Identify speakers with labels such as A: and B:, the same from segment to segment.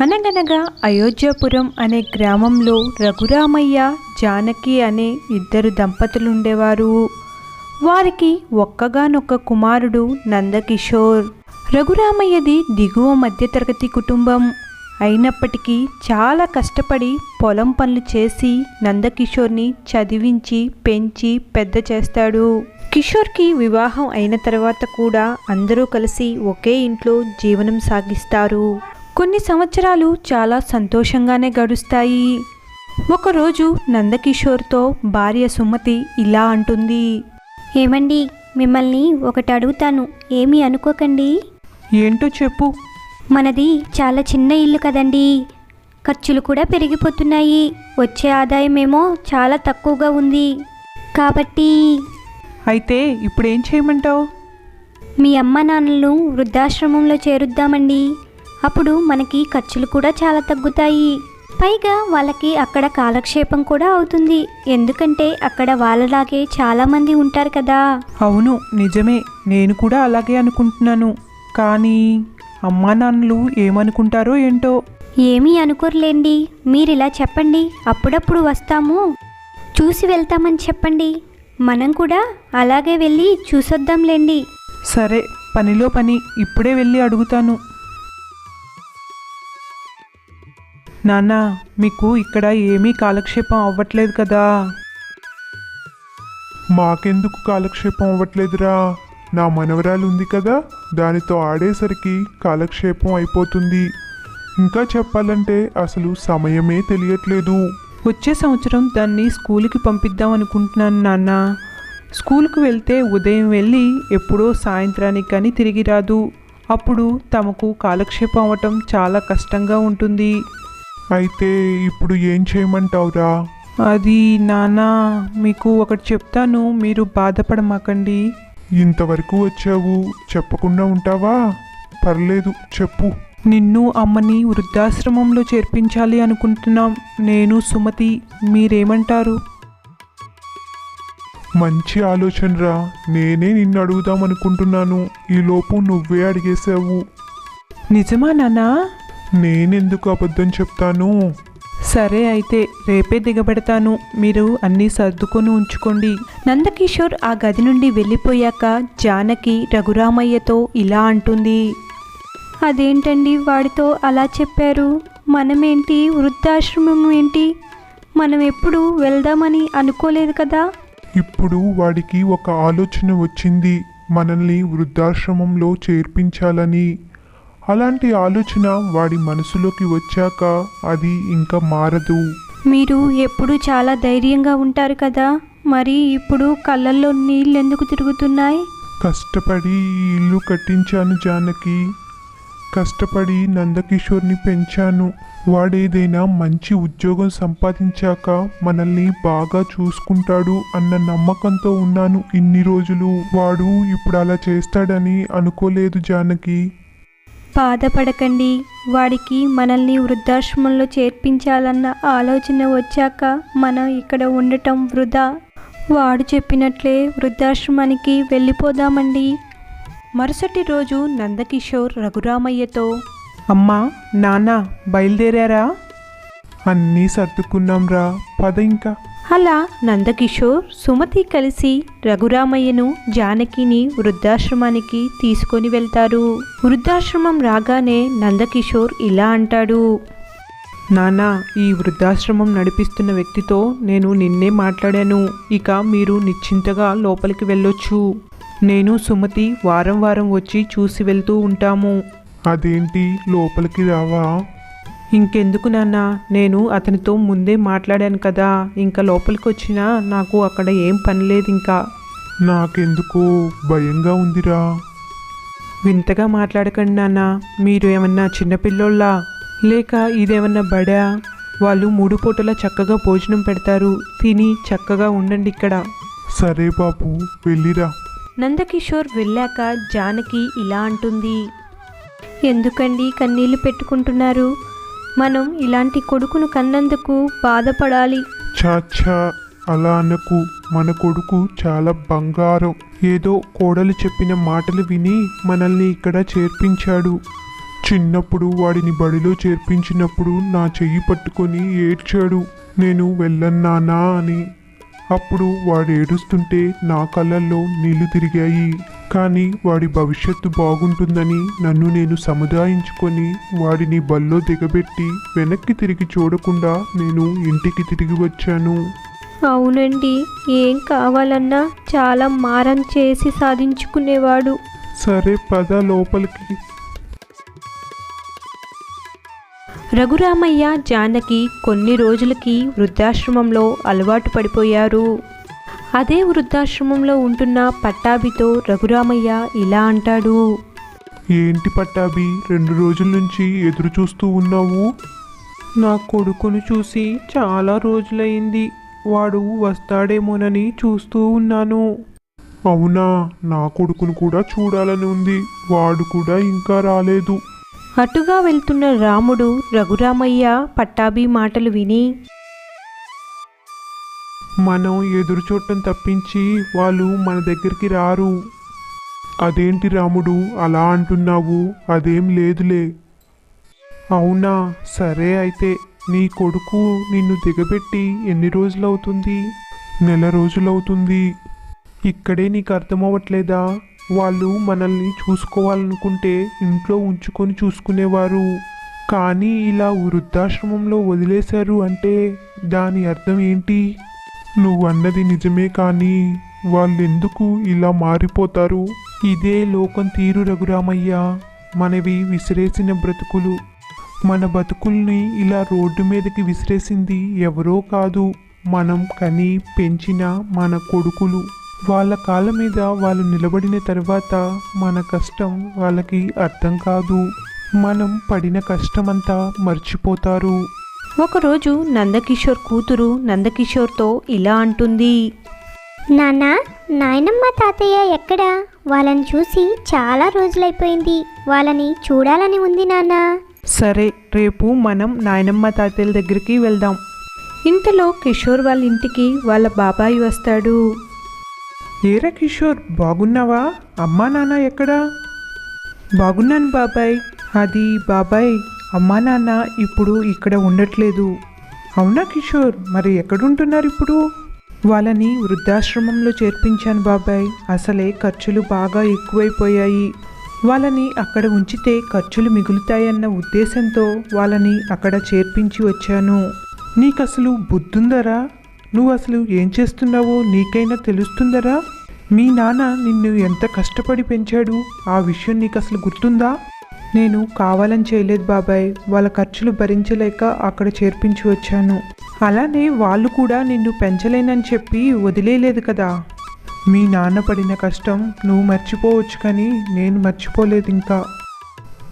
A: అనగనగా అయోధ్యాపురం అనే గ్రామంలో రఘురామయ్య జానకి అనే ఇద్దరు దంపతులు ఉండేవారు వారికి ఒక్కగానొక్క కుమారుడు నందకిషోర్. రఘురామయ్యది దిగువ మధ్యతరగతి కుటుంబం. అయినప్పటికీ చాలా కష్టపడి పొలం పనులు చేసి నందకిషోర్ని చదివించి పెంచి పెద్ద చేస్తాడు. కిషోర్కి వివాహం అయిన తర్వాత కూడా అందరూ కలిసి ఒకే ఇంట్లో జీవనం సాగిస్తారు. కొన్ని సంవత్సరాలు చాలా సంతోషంగానే గడుస్తాయి. ఒకరోజు నందకిషోర్తో భార్య సుమతి ఇలా అంటుంది.
B: ఏమండి మిమ్మల్ని ఒకటి అడుగుతాను. ఏమీ అనుకోకండి?
A: ఏంటో చెప్పు.
B: మనది చాలా చిన్న ఇల్లు కదండి. ఖర్చులు కూడా పెరిగిపోతున్నాయి. వచ్చే ఆదాయం ఏమో చాలా తక్కువగా ఉంది. కాబట్టి
A: అయితే ఇప్పుడు ఏం చేయమంటావు?
B: మీ అమ్మ నాన్నలను వృద్ధాశ్రమంలో చేరుద్దామండి. అప్పుడు మనకి ఖర్చులు కూడా చాలా తగ్గుతాయి. పైగా వాళ్ళకి అక్కడ కాలక్షేపం కూడా అవుతుంది. ఎందుకంటే అక్కడ వాళ్ళలాగే చాలామంది ఉంటారు కదా.
C: అవును నిజమే. నేను కూడా అలాగే అనుకుంటున్నాను. కానీ అమ్మా నాన్నలు ఏమనుకుంటారో ఏంటో?
B: ఏమీ అనుకోర్లేండి. మీరు ఇలా చెప్పండి. అప్పుడప్పుడు వస్తాము. చూసి వెళ్తామని చెప్పండి. మనం కూడా అలాగే వెళ్ళి చూసొద్దాంలేండి.
C: సరే పనిలో పని. ఇప్పుడే వెళ్ళి అడుగుతాను. నాన్న మీకు ఇక్కడ ఏమీ కాలక్షేపం అవ్వట్లేదు కదా.
D: మాకెందుకు కాలక్షేపం అవ్వట్లేదురా? నా మనవరాలు ఉంది కదా దానితో ఆడేసరికి కాలక్షేపం అయిపోతుంది. ఇంకా చెప్పాలంటే అసలు సమయమే తెలియట్లేదు.
C: వచ్చే సంవత్సరం దాన్ని స్కూల్కి పంపిద్దాం అనుకుంటున్నాను నాన్న. స్కూల్కి వెళ్తే ఉదయం వెళ్ళి ఎప్పుడో సాయంత్రానికి కానీ తిరిగి రాదు. అప్పుడు తమకు కాలక్షేపం అవ్వటం చాలా కష్టంగా ఉంటుంది.
D: అయితే ఇప్పుడు ఏం చేయమంటావురా?
C: అది నాన్న మీకు ఒకటి చెప్తాను మీరు బాధపడమాకండి.
D: ఇంతవరకు వచ్చావు చెప్పకుండా ఉంటావా? పర్లేదు చెప్పు.
C: నిన్ను అమ్మని వృద్ధాశ్రమంలో చేర్పించాలి అనుకుంటున్నాం నేను సుమతి మీరేమంటారు?
D: మంచి ఆలోచనరా నేనే నిన్ను అడుగుదాం అనుకుంటున్నాను ఈలోపు నువ్వే అడిగేశావు.
C: నిజమా నాన్నా
D: నేనెందుకు అబద్ధం చెప్తాను?
C: సరే అయితే రేపే దిగబెడతాను. మీరు అన్నీ సర్దుకొని ఉంచుకోండి.
A: నందకిషోర్ ఆ గది నుండి వెళ్ళిపోయాక జానకి రఘురామయ్యతో ఇలా అంటుంది.
B: అదేంటండి వాడితో అలా చెప్పారు? మనమేంటి? వృద్ధాశ్రమం ఏంటి? మనం ఎప్పుడు వెళ్దామని అనుకోలేదు కదా?
D: ఇప్పుడు వాడికి ఒక ఆలోచన వచ్చింది. మనల్ని వృద్ధాశ్రమంలో చేర్పించాలని. అలాంటి ఆలోచన వాడి మనసులోకి వచ్చాక అది ఇంకా మారదు.
B: మీరు ఎప్పుడు చాలా ధైర్యంగా ఉంటారు కదా? మరి ఇప్పుడు కళ్ళల్లో నీళ్ళు ఎందుకు తిరుగుతున్నాయి?
D: కష్టపడి ఈ ఇల్లు కట్టించాను జానకి. కష్టపడి నందకిషోర్ని పెంచాను. వాడేదైనా మంచి ఉద్యోగం సంపాదించాక మనల్ని బాగా చూసుకుంటాడు అన్న నమ్మకంతో ఉన్నాను ఇన్ని రోజులు. వాడు ఇప్పుడు అలా చేస్తాడని అనుకోలేదు జానకి.
B: బాధపడకండి. వాడికి మనల్ని వృద్ధాశ్రమంలో చేర్పించాలన్న ఆలోచన వచ్చాక మనం ఇక్కడ ఉండటం వృధా. వాడు చెప్పినట్లే వృద్ధాశ్రమానికి వెళ్ళిపోదామండి.
A: మరుసటి రోజు నందకిషోర్ రఘురామయ్యతో
C: అమ్మా నాన్న బయలుదేరారా?
D: అన్నీ సర్దుకున్నాంరా. పద ఇంకా.
A: అలా నందకిషోర్ సుమతి కలిసి రఘురామయ్యను జానకిని వృద్ధాశ్రమానికి తీసుకొని వెళ్తారు. వృద్ధాశ్రమం రాగానే నందకిషోర్ ఇలా అంటాడు.
C: నాన్న ఈ వృద్ధాశ్రమం నడిపిస్తున్న వ్యక్తితో నేను నిన్నే మాట్లాడాను. ఇక మీరు నిశ్చింతగా లోపలికి వెళ్ళొచ్చు. నేను సుమతి వారం వారం వచ్చి చూసి వెళ్తూ ఉంటాము.
D: అదేంటి? లోపలికి రావా?
C: ఇంకెందుకు నాన్న? నేను అతనితో ముందే మాట్లాడాను కదా. ఇంకా లోపలికి వచ్చినా నాకు అక్కడ ఏం పని లేదు ఇంకా
D: నాకెందుకో భయంగా ఉందిరా.
C: వింతగా మాట్లాడకండి నాన్న. మీరు ఏమన్నా చిన్నపిల్లోళ్ళా లేక ఇదేమన్నా బడా? వాళ్ళు మూడు పూటలా చక్కగా భోజనం పెడతారు. తిని చక్కగా ఉండండి ఇక్కడ.
D: సరే బాబు వెళ్ళిరా.
A: నందకిషోర్ వెళ్ళాక జానకి ఇలా అంటుంది.
B: ఎందుకండి కన్నీళ్ళు పెట్టుకుంటున్నారు? మనం ఇలాంటి కొడుకును కన్నందుకు బాధపడాలి.
D: చాచా అలా అనకు. మన కొడుకు చాలా బంగారం. ఏదో కోడలు చెప్పిన మాటలు విని మనల్ని ఇక్కడ చేర్పించాడు. చిన్నప్పుడు వాడిని బడిలో చేర్పించినప్పుడు నా చెయ్యి పట్టుకొని ఏడ్చాడు. నేను వెళ్ళన్నానా అని. అప్పుడు వాడు ఏడుస్తుంటే నా కళ్ళల్లో నీళ్ళు తిరిగాయి. కానీ వాడి భవిష్యత్తు బాగుంటుందని నన్ను నేను సముదాయించుకొని వాడిని బల్లో దిగబెట్టి వెనక్కి తిరిగి చూడకుండా నేను ఇంటికి తిరిగి వచ్చాను.
B: అవునండి ఏం కావాలన్నా చాలా మారం చేసి సాధించుకునేవాడు.
D: సరే పద లోపలికి.
A: రఘురామయ్య జానకి కొన్ని రోజులకి వృద్ధాశ్రమంలో అలవాటు పడిపోయారు. అదే వృద్ధాశ్రమంలో ఉంటున్న పట్టాభితో రఘురామయ్య ఇలా అంటాడు.
D: ఏంటి పట్టాభి రెండు రోజుల నుంచి ఎదురు చూస్తూ ఉన్నావు?
C: నా కొడుకును చూసి చాలా రోజులైంది. వాడు వస్తాడేమోనని చూస్తూ ఉన్నాను.
D: అవునా నా కొడుకును కూడా చూడాలని ఉంది. వాడు కూడా ఇంకా రాలేదు.
A: అటుగా వెళ్తున్న రాముడు రఘురామయ్య పట్టాభి మాటలు విని
D: మనం ఎదురు చూడటం తప్పించి వాళ్ళు మన దగ్గరికి రారు. అదేంటి రాముడు అలా అంటున్నావు? అదేం లేదులే. అవునా? సరే అయితే నీ కొడుకు నిన్ను దిగబెట్టి ఎన్ని రోజులవుతుంది? నెల రోజులవుతుంది. ఇక్కడే నీకు అర్థమవ్వట్లేదా? వాళ్ళు మనల్ని చూసుకోవాలనుకుంటే ఇంట్లో ఉంచుకొని చూసుకునేవారు. కానీ ఇలా వృద్ధాశ్రమంలో వదిలేశారు అంటే దాని అర్థం ఏంటి? నువ్వు అన్నది నిజమే కానీ వాళ్ళెందుకు ఇలా మారిపోతారు? ఇదే లోకం తీరు రఘురామయ్య. మనవి విసిరేసిన బ్రతుకులు. మన బతుకుల్ని ఇలా రోడ్డు మీదకి విసిరేసింది ఎవరో కాదు. మనం కని పెంచిన మన కొడుకులు. వాళ్ళ కాళ్ళ మీద వాళ్ళు నిలబడిన తర్వాత మన కష్టం వాళ్ళకి అర్థం కాదు. మనం పడిన కష్టమంతా మర్చిపోతారు.
A: ఒకరోజు నందకిషోర్ కూతురు నందకిషోర్తో ఇలా అంటుంది.
E: నాన్న నాయనమ్మ తాతయ్య ఎక్కడా? వాళ్ళని చూసి చాలా రోజులైపోయింది. వాళ్ళని చూడాలని ఉంది నాన్న.
C: సరే రేపు మనం నాయనమ్మ తాతయ్యల దగ్గరికి వెళ్దాం.
A: ఇంతలో కిషోర్ వాళ్ళ ఇంటికి వాళ్ళ బాబాయి వస్తాడు.
C: ఏరా కిషోర్ బాగున్నావా? అమ్మా నాన్న ఎక్కడా? బాగున్నాను బాబాయ్ అది బాబాయ్. అమ్మా నాన్న ఇప్పుడు ఇక్కడ ఉండట్లేదు. అవునా కిషోర్? మరి ఎక్కడుంటున్నారు ఇప్పుడు? వాళ్ళని వృద్ధాశ్రమంలో చేర్పించాను బాబాయ్. అసలే ఖర్చులు బాగా ఎక్కువైపోయాయి. వాళ్ళని అక్కడ ఉంచితే ఖర్చులు మిగులుతాయన్న ఉద్దేశంతో వాళ్ళని అక్కడ చేర్పించి వచ్చాను. నీకు అసలు బుద్ధుందరా? నువ్వు అసలు ఏం చేస్తున్నావో నీకైనా తెలుస్తుందరా? మీ నాన్న నిన్ను ఎంత కష్టపడి పెంచాడు? ఆ విషయం నీకు అసలు గుర్తుందా? నేను కావాలని చేయలేదు బాబాయ్. వాళ్ళ ఖర్చులు భరించలేక అక్కడ చేర్పించి వచ్చాను. అలానే వాళ్ళు కూడా నిన్ను పెంచలేనని చెప్పి వదిలేయలేదు కదా. మీ నాన్న పడిన కష్టం నువ్వు మర్చిపోవచ్చు కానీ నేను మర్చిపోలేదు ఇంకా.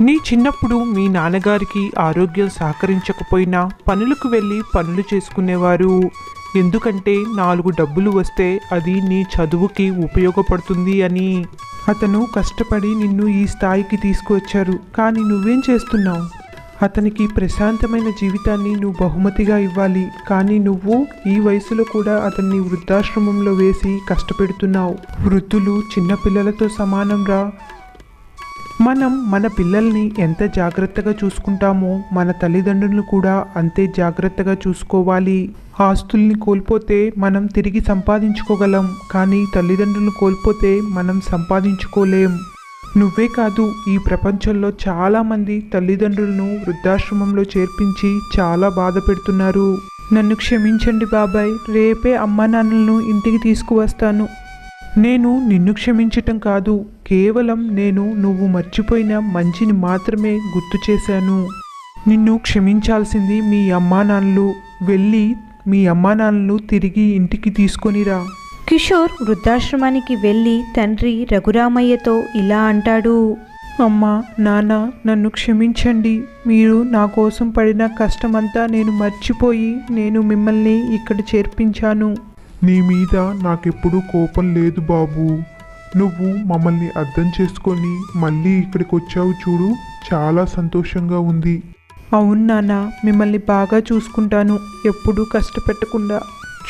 C: నీ చిన్నప్పుడు మీ నాన్నగారికి ఆరోగ్యం సహకరించకపోయినా పనులకు వెళ్ళి పనులు చేసుకునేవారు. ఎందుకంటే నాలుగు డబ్బులు వస్తే అది నీ చదువుకి ఉపయోగపడుతుంది అని. అతను కష్టపడి నిన్ను ఈ స్థాయికి తీసుకువచ్చారు కానీ నువ్వేం చేస్తున్నావు? అతనికి ప్రశాంతమైన జీవితాన్ని నువ్వు బహుమతిగా ఇవ్వాలి కానీ నువ్వు ఈ వయసులో కూడా అతన్ని వృద్ధాశ్రమంలో వేసి కష్టపెడుతున్నావు. వృద్ధులు చిన్నపిల్లలతో సమానంరా మనం మన పిల్లల్ని ఎంత జాగ్రత్తగా చూసుకుంటామో మన తల్లిదండ్రులను కూడా అంతే జాగ్రత్తగా చూసుకోవాలి. ఆస్తుల్ని కోల్పోతే మనం తిరిగి సంపాదించుకోగలం కానీ తల్లిదండ్రులను కోల్పోతే మనం సంపాదించుకోలేం. నువ్వే కాదు ఈ ప్రపంచంలో చాలామంది తల్లిదండ్రులను వృద్ధాశ్రమంలో చేర్పించి చాలా బాధ పెడుతున్నారు. నన్ను క్షమించండి బాబాయ్ రేపే అమ్మా నాన్నలను ఇంటికి తీసుకువస్తాను. నేను నిన్ను క్షమించటం కాదు కేవలం నేను నువ్వు మర్చిపోయిన మంచిని మాత్రమే గుర్తు చేశాను. నిన్ను క్షమించాల్సింది మీ అమ్మా నాన్నలు. వెళ్ళి మీ అమ్మా నాన్నలు తిరిగి ఇంటికి తీసుకొనిరా
A: కిషోర్ వృద్ధాశ్రమానికి వెళ్ళి తండ్రి రఘురామయ్యతో ఇలా అంటాడు.
C: అమ్మా నాన్న నన్ను క్షమించండి. మీరు నా కోసం పడిన కష్టమంతా నేను మర్చిపోయి నేను మిమ్మల్ని ఇక్కడ చేర్పించాను.
D: నీ మీద నాకెప్పుడూ కోపం లేదు బాబు. నువ్వు మమ్మల్ని అర్థం చేసుకొని మళ్ళీ ఇక్కడికి వచ్చావు చూడు చాలా సంతోషంగా ఉంది.
C: అవును నాన్న మిమ్మల్ని బాగా చూసుకుంటాను. ఎప్పుడూ కష్టపెట్టకుండా.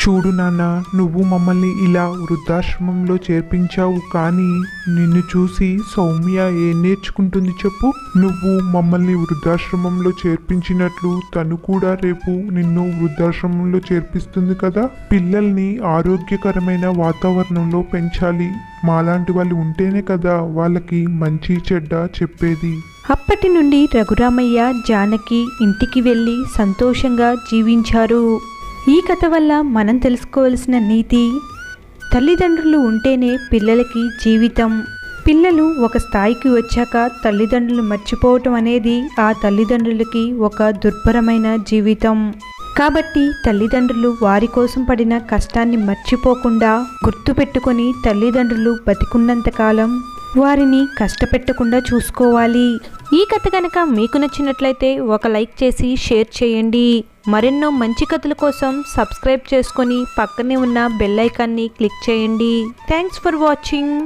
D: చూడు నాన్న నువ్వు మమ్మల్ని ఇలా వృద్ధాశ్రమంలో చేర్పించావు కానీ నిన్ను చూసి సౌమ్య ఏం నేర్చుకుంటుంది చెప్పు? నువ్వు మమ్మల్ని వృద్ధాశ్రమంలో చేర్పించినట్లు తను కూడా రేపు నిన్ను వృద్ధాశ్రమంలో చేర్పిస్తుంది కదా? పిల్లల్ని ఆరోగ్యకరమైన వాతావరణంలో పెంచాలి. మాలాంటి వాళ్ళు ఉంటేనే కదా వాళ్ళకి మంచి చెడ్డ చెప్పేది.
C: అప్పటి నుండి రఘురామయ్య జానకి ఇంటికి వెళ్ళి సంతోషంగా జీవించారు. ఈ కథ వల్ల మనం తెలుసుకోవాల్సిన నీతి తల్లిదండ్రులు ఉంటేనే పిల్లలకి జీవితం. పిల్లలు ఒక స్థాయికి వచ్చాక తల్లిదండ్రులు మర్చిపోవటం అనేది ఆ తల్లిదండ్రులకి ఒక దుర్భరమైన జీవితం. కాబట్టి తల్లిదండ్రులు వారి కోసం పడిన కష్టాన్ని మర్చిపోకుండా గుర్తుపెట్టుకొని తల్లిదండ్రులు బతికున్నంతకాలం వారిని కష్టపెట్టకుండా చూసుకోవాలి. ఈ కథ కనుక మీకు నచ్చినట్లయితే ఒక లైక్ చేసి షేర్ చేయండి. మరెన్నో మంచి కథల కోసం సబ్స్క్రైబ్ చేసుకొని పక్కనే ఉన్న బెల్ ఐకాన్ని క్లిక్ చేయండి. Thanks for watching.